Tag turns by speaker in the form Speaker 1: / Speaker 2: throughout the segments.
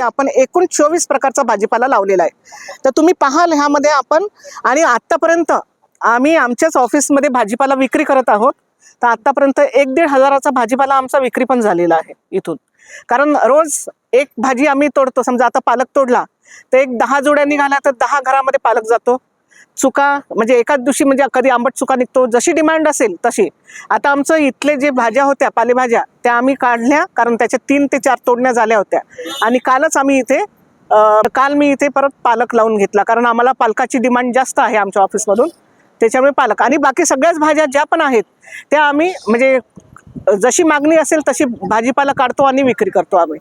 Speaker 1: आपण एकूण चोवीस प्रकारचा भाजीपाला लावलेला आहे. तर तुम्ही पाहाल ह्यामध्ये आपण आणि आत्तापर्यंत आम्ही आमच्याच ऑफिसमध्ये भाजीपाला विक्री करत आहोत. तर आत्तापर्यंत एक दीड हजाराचा भाजीपाला आमचा विक्री पण झालेला आहे इथून. कारण रोज एक भाजी आम्ही तोडतो. समजा आता पालक तोडला तर एक दहा जोड्या निघाल्या तर दहा घरामध्ये पालक जातो. चुका म्हणजे एकाच दिवशी म्हणजे कधी आंबट चुका निघतो जशी डिमांड असेल तशी. आता आमचं इथले जे भाज्या होत्या पालेभाज्या त्या आम्ही काढल्या कारण त्याच्या तीन ते चार तोडण्या झाल्या होत्या. आणि कालच आम्ही इथे काल मी इथे परत पालक लावून घेतला कारण आम्हाला पालकाची डिमांड जास्त आहे आमच्या ऑफिसमधून. त्याच्यामुळे पालक आणि बाकी सगळ्याच भाज्या ज्या पण आहेत त्या आम्ही म्हणजे जशी मागणी असेल तशी भाजीपाला काढतो आणि विक्री करतो आम्ही.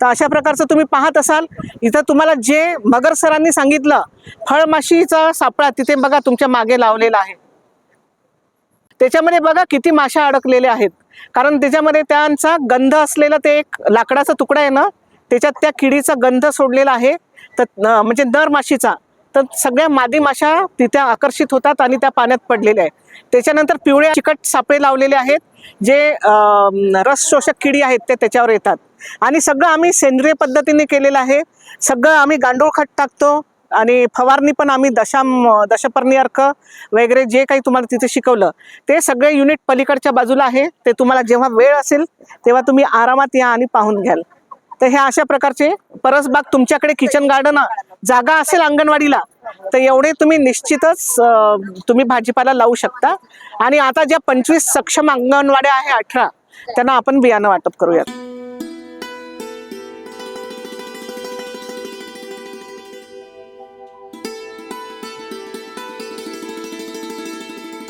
Speaker 1: तर अशा प्रकारचं तुम्ही पाहत असाल. इथं तुम्हाला जे मगर सरांनी सांगितलं फळमाशीचा सापळा तिथे बघा तुमच्या मागे लावलेला आहे. त्याच्यामध्ये बघा किती माशा अडकलेल्या आहेत. कारण त्याच्यामध्ये त्यांचा गंध असलेला ते एक लाकडाचा तुकडा आहे ना त्याच्यात त्या किडीचा गंध सोडलेला आहे. तर म्हणजे दर माशीचा. तर सगळ्या मादी माशा तिथे आकर्षित होतात आणि त्या पाण्यात पडलेल्या आहेत. त्याच्यानंतर पिवळे चिकट सापळे लावलेले आहेत जे रस शोषक किडी आहेत ते त्याच्यावर येतात. आणि सगळं आम्ही सेंद्रिय पद्धतीने केलेलं आहे. सगळं आम्ही गांडूळ खत टाकतो आणि फवारणी पण आम्ही दशाम दशपर्णी अर्क वगैरे जे काही तुम्हाला तिथे शिकवलं ते सगळे युनिट पलीकडच्या बाजूला आहे. ते तुम्हाला जेव्हा वेळ असेल तेव्हा तुम्ही आरामात या आणि पाहून घ्याल. तर ह्या अशा प्रकारचे परसबाग तुमच्याकडे किचन गार्डन जागा असेल अंगणवाडीला तर एवढे तुम्ही निश्चितच तुम्ही भाजीपाला लावू शकता. आणि आता ज्या पंचवीस सक्षम अंगणवाड्या आहे अठरा त्यांना आपण बियाणं वाटप करूयात.